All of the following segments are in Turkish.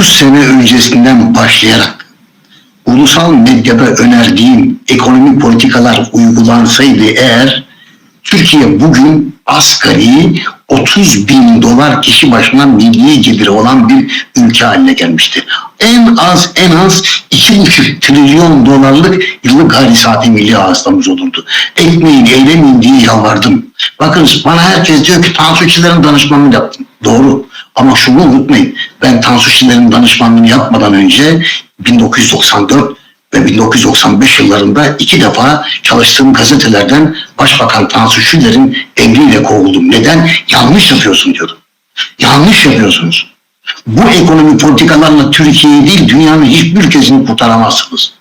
30 sene öncesinden başlayarak ulusal medyada önerdiğim ekonomik politikalar uygulansaydı eğer Türkiye bugün asgari 30 bin dolar kişi başına milli geliri olan bir ülke haline gelmişti. En az en az 2,5 trilyon dolarlık yıllık gayri saati milli hasılamız olurdu. Ekmeğin eylemeyin diye yalvardım. Bakınız bana herkes diyor ki Tansu Çiller'in danışmanlığını yaptım. Doğru. Ama şunu unutmayın. Ben Tansu Çiller'in danışmanlığını yapmadan önce 1994 ve 1995 yıllarında iki defa çalıştığım gazetelerden Başbakan Tansu Çiller'in emriyle kovuldum. Neden? Yanlış yapıyorsun diyordum. Yanlış yapıyorsunuz. Bu ekonomi politikalarla Türkiye'yi değil dünyanın hiçbir ülkesini kurtaramazsınız.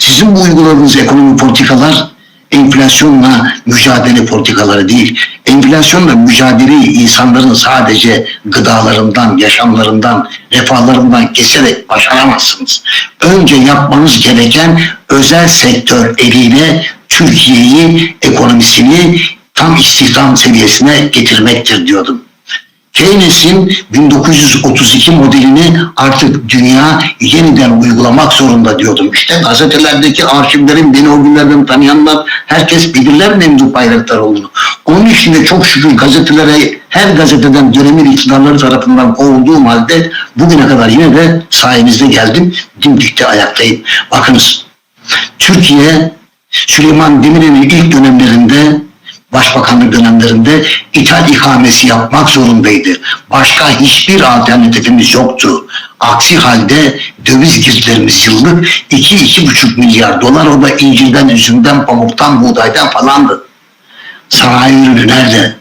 Sizin bu uyguladığınız ekonomi politikalar enflasyonla mücadele politikaları değil. Enflasyonla mücadeleyi insanların sadece gıdalarından, yaşamlarından, refahlarından keserek başaramazsınız. Önce yapmanız gereken özel sektör eliyle Türkiye'yi, ekonomisini tam istihdam seviyesine getirmektir diyordum. Keynes'in 1932 modelini artık dünya yeniden uygulamak zorunda diyordum. İşte gazetelerdeki arşivlerin beni o günlerden tanıyanlar herkes bilirler Memduh Bayraktaroğlu'nu. Onun için de çok şükür gazetelere her gazeteden dönemin iktidarları tarafından kovulduğum halde bugüne kadar yine de sayenizde geldim. Dimdikte ayaktayım. Bakınız Türkiye Süleyman Demirel'in ilk dönemlerinde başbakanlık dönemlerinde ithal ikamesi yapmak zorundaydı. Başka hiçbir alternatifimiz yoktu. Aksi halde döviz girdilerimiz yıllık 2-2,5 milyar dolar o da incirden, üzümden, pamuktan, buğdaydan falandı. Sanayi ürünü nerede?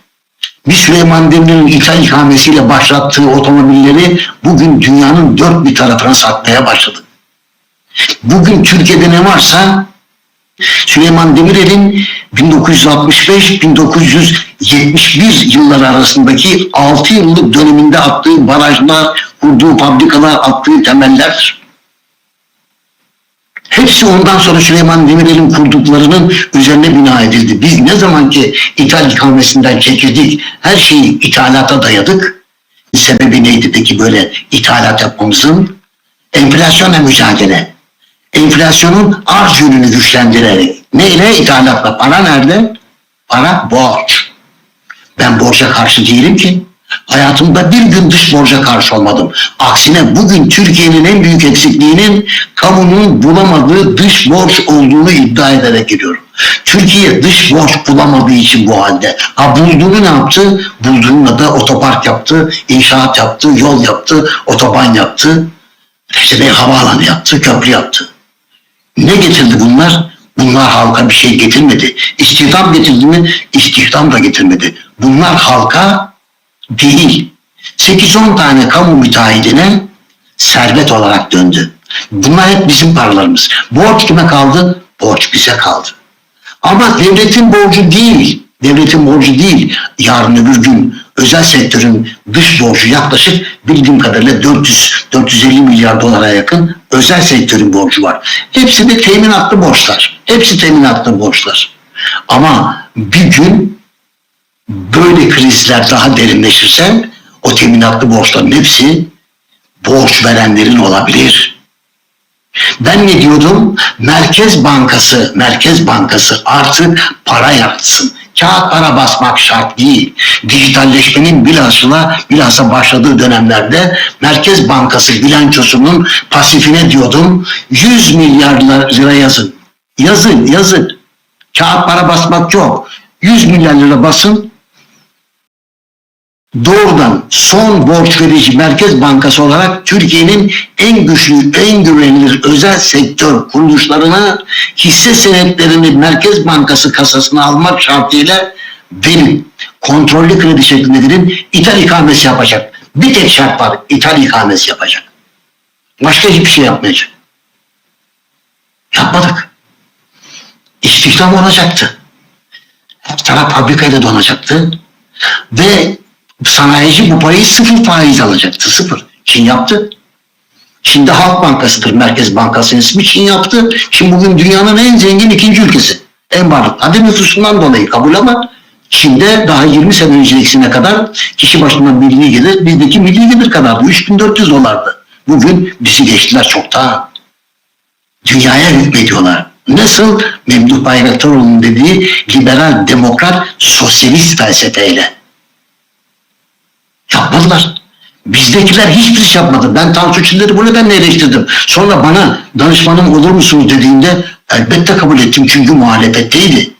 Bir Süleyman Demirel'in ithal ikamesiyle başlattığı otomobilleri bugün dünyanın dört bir tarafına satmaya başladı. Bugün Türkiye'de ne varsa Süleyman Demirel'in 1965-1971 yılları arasındaki 6 yıllık döneminde attığı barajlar, kurduğu fabrikalar, attığı temeller hepsi ondan sonra Süleyman Demirel'in kurduklarının üzerine bina edildi. Biz ne zaman ki ithal ikamesinden çekildik, her şeyi ithalata dayadık. Sebebi neydi peki böyle ithalat yapmamızın? Enflasyonla mücadele enflasyonun arz yönünü güçlendirerek. Neyle? İthalatla. Para nerede? Para borç. Ben borca karşı değilim ki. Hayatımda bir gün dış borca karşı olmadım. Aksine bugün Türkiye'nin en büyük eksikliğinin kamunun bulamadığı dış borç olduğunu iddia ederek gidiyorum. Türkiye dış borç bulamadığı için bu halde. Ha bulduğunu ne yaptı? Bulduğunda da otopark yaptı, inşaat yaptı, yol yaptı, otoban yaptı. İşte bir havaalanı yaptı, köprü yaptı. Ne getirdi bunlar? Bunlar halka bir şey getirmedi. İstihdam getirdi mi? İstihdam da getirmedi. Bunlar halka değil. 8-10 tane kamu müteahhidine servet olarak döndü. Bunlar hep bizim paralarımız. Borç kime kaldı? Borç bize kaldı. Ama devletin borcu değil. Devletin borcu değil. Yarın öbür gün özel sektörün dış borcu yaklaşık bildiğim kadarıyla 400-450 milyar dolara yakın özel sektörün borcu var. Hepsi de teminatlı borçlar. Hepsi teminatlı borçlar. Ama bir gün böyle krizler daha derinleşirse o teminatlı borçların hepsi borç verenlerin olabilir. Ben ne diyordum? Merkez Bankası, Merkez Bankası artık para yaratsın. Kağıt para basmak şart değil. Dijitalleşmenin bilhassa, bilhassa başladığı dönemlerde Merkez Bankası bilançosunun pasifine diyordum 100 milyar lira yazın. Yazın, yazın. Kağıt para basmak yok. 100 milyar lira basın, doğrudan son borç verici Merkez Bankası olarak Türkiye'nin en güçlü, en güvenilir özel sektör kuruluşlarına hisse senetlerini Merkez Bankası kasasına almak şartıyla verin. Kontrollü kredi şeklinde verin. İthal ikamesi yapacak. Bir tek şart var. İthal ikamesi yapacak. Başka hiçbir şey yapmayacak. İstihdam olacaktı. Her taraf fabrikayla donacaktı. Ve sanayici bu parayı sıfır faiz alacaktı. Sıfır. Çin yaptı. Çin'de Halk Bankası'dır. Merkez Bankası'nın ismi Çin yaptı. Çin bugün dünyanın en zengin ikinci ülkesi. En varlıklı. Hadi nüfusundan dolayı kabul ama Çin'de daha 20 sene öncesine kadar kişi başına milli gelir bizdeki milli gelir kadardı. 3400 dolardı. Bugün bizi geçtiler çoktan. Dünyaya hükmediyorlar. Nasıl? Memduh Bayraktaroğlu'nun dediği liberal, demokrat, sosyalist felsefeyle. Yapmadılar. Bizdekiler hiçbir şey yapmadı. Ben Tansu Çiller'i bu nedenle eleştirdim. Sonra bana danışmanım olur musunuz dediğinde elbette kabul ettim çünkü muhalefetteydi.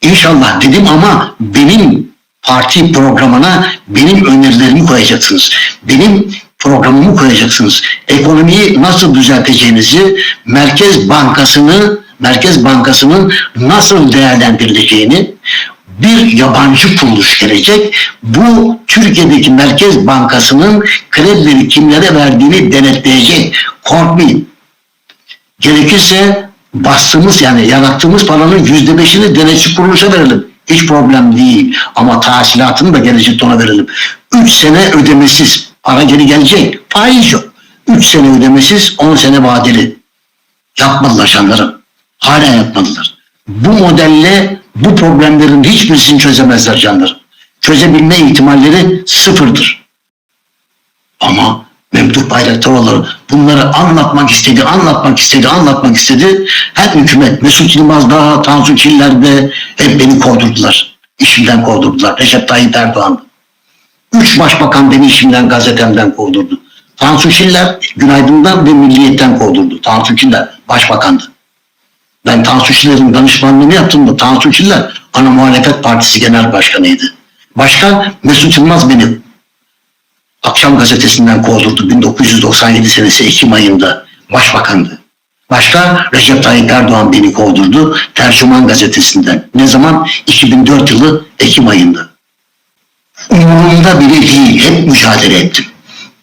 İnşallah dedim ama benim parti programına benim önerilerimi koyacaksınız. Benim programımı koyacaksınız. Ekonomiyi nasıl düzelteceğinizi, Merkez Bankası'nı, Merkez Bankası'nın nasıl değerlendirileceğini bir yabancı kuruluş gelecek. Bu Türkiye'deki Merkez Bankası'nın kredileri kimlere verdiğini denetleyecek. Korkmayın. Gerekirse bastığımız yani yarattığımız paranın yüzde beşini denetçi kuruluşa verelim. Hiç problem değil. Ama tahsilatını da gelecekte ona verelim. Üç sene ödemesiz. Para geri gelecek. Faiz yok. Üç sene ödemesiz, on sene vadeli. Yapmadılar canlarım. Hala yapmadılar. Bu modelle bu problemlerin hiçbirisini çözemezler canlarım. Çözebilme ihtimalleri sıfırdır. Ama Memduh Bayraktaroğlu bunları anlatmak istedi, anlatmak istedi, anlatmak istedi. Hem hükümet, Mesut Yılmaz da, Tansu Çiller de hep beni kovdurdular. İşimden kovdurdular. Recep Tayyip Erdoğan. Üç başbakan beni işimden, gazetemden kovdurdu. Tansu Çiller Günaydın'dan ve Milliyet'ten kovdurdu. Tansu Çiller başbakandı. Ben Tansu Çiller'in danışmanlığını yaptım da Tansu Çiller ana muhalefet partisi genel başkanıydı. Başka Mesut Yılmaz beni Akşam gazetesinden kovdurdu 1997 senesi Ekim ayında başbakandı. Başka Recep Tayyip Erdoğan beni kovdurdu Tercüman gazetesinden. Ne zaman? 2004 yılı Ekim ayında. Umurumda bile değil. Hep mücadele ettim.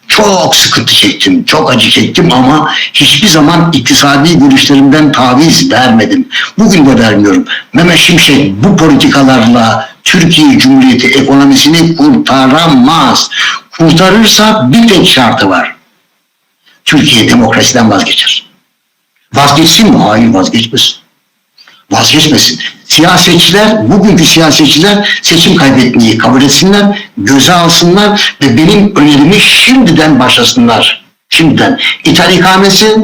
Çok sıkıntı çektim, çok acı çektim ama hiçbir zaman iktisadi görüşlerimden taviz vermedim. Bugün de vermiyorum. Mehmet Şimşek bu politikalarla Türkiye Cumhuriyeti ekonomisini kurtaramaz. Kurtarırsa bir tek şartı var. Türkiye demokrasiden vazgeçer. Vazgeçsin mi? Hayır vazgeçmesin. Vazgeçmesin. Siyasetçiler, bugünkü siyasetçiler seçim kaybetmeyi kabul etsinler, göze alsınlar ve benim önerimi şimdiden başlasınlar. Şimdiden. İthal ikamesi,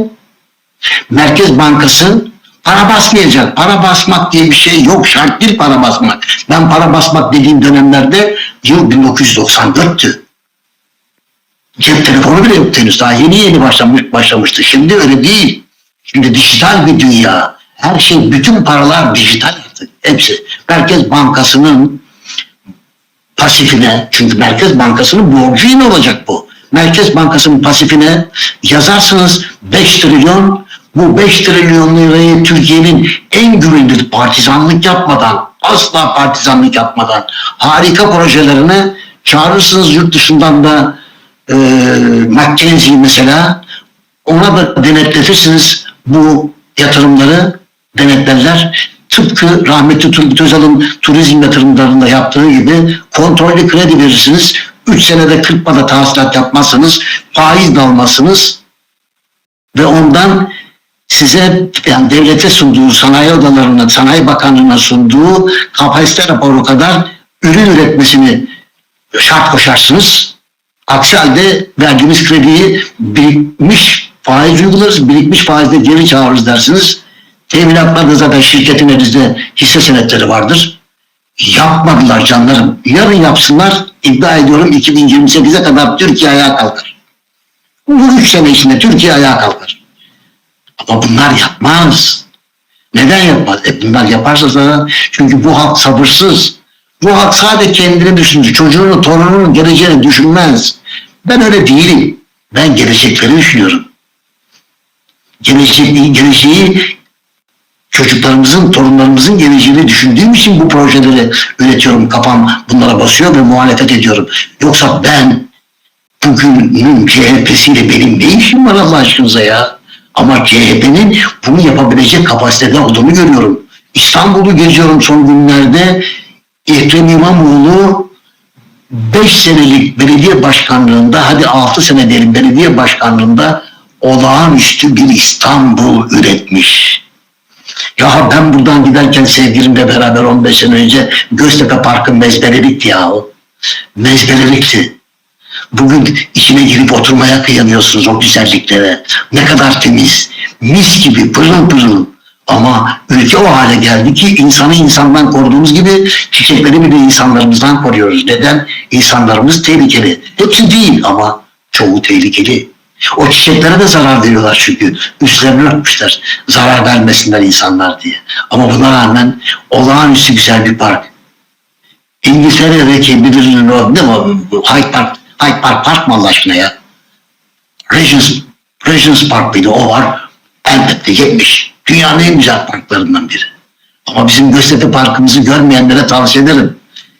Merkez Bankası para basmayacak. Para basmak diye bir şey yok. Şart değil para basmak. Ben para basmak dediğim dönemlerde yıl 1994'tü. Cep telefonu bile yoktu henüz. Daha yeni yeni başlamış, başlamıştı. Şimdi öyle değil. Şimdi dijital bir dünya. Her şey, bütün paralar dijital artık. Hepsi. Merkez Bankası'nın pasifine, çünkü Merkez Bankası'nın borcu yine olacak bu. Merkez Bankası'nın pasifine yazarsınız 5 trilyon, bu 5 trilyon lirayı Türkiye'nin en güvenilir partizanlık yapmadan, asla partizanlık yapmadan harika projelerine çağırırsınız yurt dışından da e, McKinsey mesela ona da denetletirsiniz bu yatırımları denetlerler. Tıpkı rahmetli Turgut Özal'ın turizm yatırımlarında yaptığı gibi kontrollü kredi verirsiniz. 3 senede kırpmada tahsilat yapmazsanız faiz de almazsınız ve ondan size yani devlete sunduğu sanayi odalarına, sanayi bakanlığına sunduğu kapasite raporu kadar ürün üretmesini şart koşarsınız. Aksi halde verdiğimiz krediyi birikmiş faiz uygularız, birikmiş faizde geri çağırırız dersiniz. Teminatlarda zaten şirketin elinizde hisse senetleri vardır. Yapmadılar canlarım. Yarın yapsınlar, iddia ediyorum 2028'e kadar Türkiye ayağa kalkar. Bu üç sene içinde Türkiye ayağa kalkar. Ama bunlar yapmaz. Neden yapmaz? E bunlar yaparsa zaten çünkü bu halk sabırsız. Bu halk sadece kendini düşünür. Çocuğunu, torununun geleceğini düşünmez. Ben öyle değilim. Ben gelecekleri düşünüyorum. Gelecek, geleceği çocuklarımızın, torunlarımızın geleceğini düşündüğüm için bu projeleri üretiyorum. Kafam bunlara basıyor ve muhalefet ediyorum. Yoksa ben bugünün CHP'siyle benim ne işim var Allah aşkınıza ya? Ama CHP'nin bunu yapabilecek kapasitede olduğunu görüyorum. İstanbul'u geziyorum son günlerde. Ekrem İmamoğlu 5 senelik belediye başkanlığında, hadi 6 sene diyelim belediye başkanlığında olağanüstü bir İstanbul üretmiş. Ya ben buradan giderken sevgilimle beraber 15 sene önce Göztepe Parkı mezbelelikti ya o. Mezbelelikti. Bugün içine girip oturmaya kıyamıyorsunuz o güzelliklere. Ne kadar temiz, mis gibi, pırıl pırıl. Ama ülke o hale geldi ki insanı insandan koruduğumuz gibi çiçekleri bile insanlarımızdan koruyoruz. Neden? İnsanlarımız tehlikeli. Hepsi değil ama çoğu tehlikeli. O çiçeklere de zarar veriyorlar çünkü. Üstlerini örtmüşler. Zarar vermesinler insanlar diye. Ama buna rağmen olağanüstü güzel bir park. İngiltere'deki bilirinin o değil mi? Hyde Park, Hyde Park Park mı Allah aşkına ya? Regents, Regents Park mıydı? O var. Elbette 70. Dünyanın en güzel parklarından biri. Ama bizim Göztepe Parkımızı görmeyenlere tavsiye ederim.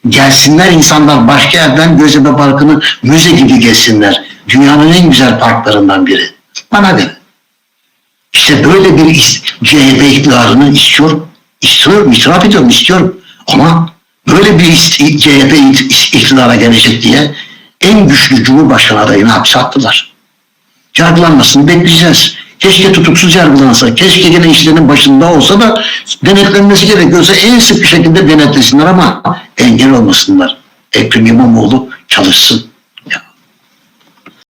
Gelsinler insanlar başka yerden Göztepe Parkı'nı müze gibi gezsinler. Dünyanın en güzel parklarından biri. Bana göre. İşte böyle bir is- CHP iktidarını istiyorum. İstiyorum, itiraf ediyorum, istiyorum. Ama böyle bir CHP ikt- iktidara gelecek diye en güçlü Cumhurbaşkanı adayını hapse attılar. Yargılanmasını bekleyeceğiz. Keşke tutuksuz yargılansa, keşke gene işlerinin başında olsa da denetlenmesi gerekiyorsa en sık bir şekilde denetlesinler ama engel olmasınlar. Ekrem İmamoğlu çalışsın.